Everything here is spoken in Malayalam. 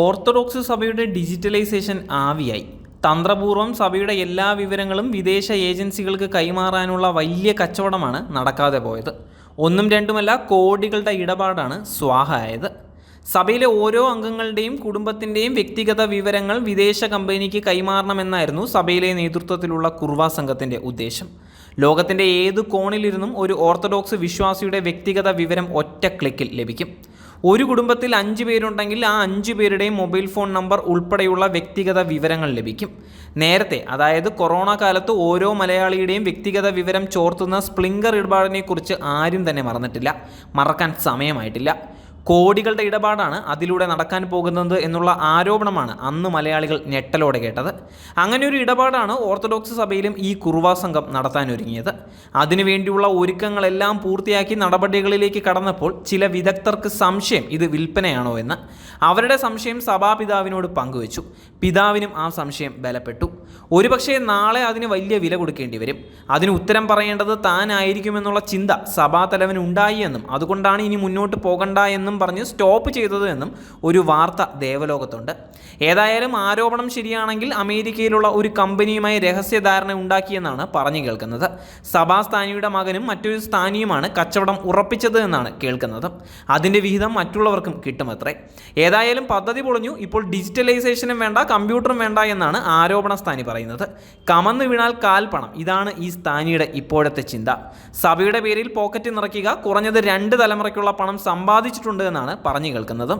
ഓർത്തഡോക്സ് സഭയുടെ ഡിജിറ്റലൈസേഷൻ ആവിയായി. തന്ത്രപൂർവം സഭയുടെ എല്ലാ വിവരങ്ങളും വിദേശ ഏജൻസികൾക്ക് കൈമാറാനുള്ള വലിയ കച്ചവടമാണ് നടക്കാതെ പോയത്. ഒന്നും രണ്ടുമല്ല കോടികളുടെ ഇടപാടാണ് സ്വാഹ ആയത് സഭയിലെ ഓരോ അംഗങ്ങളുടെയും കുടുംബത്തിന്റെയും വ്യക്തിഗത വിവരങ്ങൾ വിദേശ കമ്പനിക്ക് കൈമാറണമെന്നായിരുന്നു സഭയിലെ നേതൃത്വത്തിലുള്ള കുർവാ സംഘത്തിന്റെ ഉദ്ദേശം. ലോകത്തിന്റെ ഏത് കോണിലിരുന്നും ഒരു ഓർത്തഡോക്സ് വിശ്വാസിയുടെ വ്യക്തിഗത വിവരം ഒറ്റ ക്ലിക്കിൽ ലഭിക്കും. ഒരു കുടുംബത്തിൽ അഞ്ച് പേരുണ്ടെങ്കിൽ ആ അഞ്ച് പേരുടെയും മൊബൈൽ ഫോൺ നമ്പർ ഉൾപ്പെടെയുള്ള വ്യക്തിഗത വിവരങ്ങൾ ലഭിക്കും. നേരത്തെ അതായത് കൊറോണ കാലത്ത് ഓരോ മലയാളിയുടെയും വ്യക്തിഗത വിവരം ചോർത്തുന്ന സ്പ്ലിങ്കർ ഇടപാടിനെക്കുറിച്ച് ആരും തന്നെ മറന്നിട്ടില്ല. മറക്കാൻ സമയമായിട്ടില്ല. കോടികളുടെ ഇടപാടാണ് അതിലൂടെ നടക്കാൻ പോകുന്നത് എന്നുള്ള ആരോപണമാണ് അന്ന് മലയാളികൾ ഞെട്ടലോടെ കേട്ടത്. അങ്ങനെ ഒരു ഇടപാടാണ് ഓർത്തഡോക്സ് സഭയിലും ഈ കുറുവാ സംഘം നടത്താനൊരുങ്ങിയത് അതിനുവേണ്ടിയുള്ള ഒരുക്കങ്ങളെല്ലാം പൂർത്തിയാക്കി നടപടികളിലേക്ക് കടന്നപ്പോൾ ചില വിദഗ്ധർക്ക് സംശയം ഇത് വിൽപ്പനയാണോ എന്ന്. അവരുടെ സംശയം സഭാപിതാവിനോട് പങ്കുവച്ചു. പിതാവിനും ആ സംശയം ബലപ്പെട്ടു. ഒരുപക്ഷെ നാളെ അതിന് വലിയ വില കൊടുക്കേണ്ടി വരും. അതിന് ഉത്തരം പറയേണ്ടത് താനായിരിക്കുമെന്നുള്ള ചിന്ത സഭാതലവന് ഉണ്ടായി എന്നും അതുകൊണ്ടാണ് ഇനി മുന്നോട്ട് പോകണ്ട എന്നും പറഞ്ഞ് സ്റ്റോപ്പ് ചെയ്തത് എന്നും ഒരു വാർത്ത ദേവലോകത്തുണ്ട്. ഏതായാലും ആരോപണം ശരിയാണെങ്കിൽ അമേരിക്കയിലുള്ള ഒരു കമ്പനിയുമായി രഹസ്യധാരണ ഉണ്ടാക്കിയെന്നാണ് പറഞ്ഞു കേൾക്കുന്നത്. സഭാസ്ഥാനിയുടെ മകനും മറ്റൊരു സ്ഥാനിയുമാണ് കച്ചവടം ഉറപ്പിച്ചത് എന്നാണ് കേൾക്കുന്നത്. അതിന്റെ വിഹിതം മറ്റുള്ളവർക്കും കിട്ടുമത്രേ. ഏതായാലും പദ്ധതി പൊളിഞ്ഞു ഇപ്പോൾ ഡിജിറ്റലൈസേഷനും വേണ്ട കമ്പ്യൂട്ടറും വേണ്ട എന്നാണ് ആരോപണ സ്ഥാനി പറയുന്നത്. കമന്നു വീണാൽ കാൽപ്പണം ഇതാണ് ഈ സ്ഥാനിയുടെ ഇപ്പോഴത്തെ ചിന്ത. സഭയുടെ പേരിൽ പോക്കറ്റ് നിറയ്ക്കുക കുറഞ്ഞത് രണ്ട് തലമുറയ്ക്കുള്ള പണം സമ്പാദിച്ചിട്ടുണ്ട് എന്നാണ് പറഞ്ഞു കേൾക്കുന്നത്.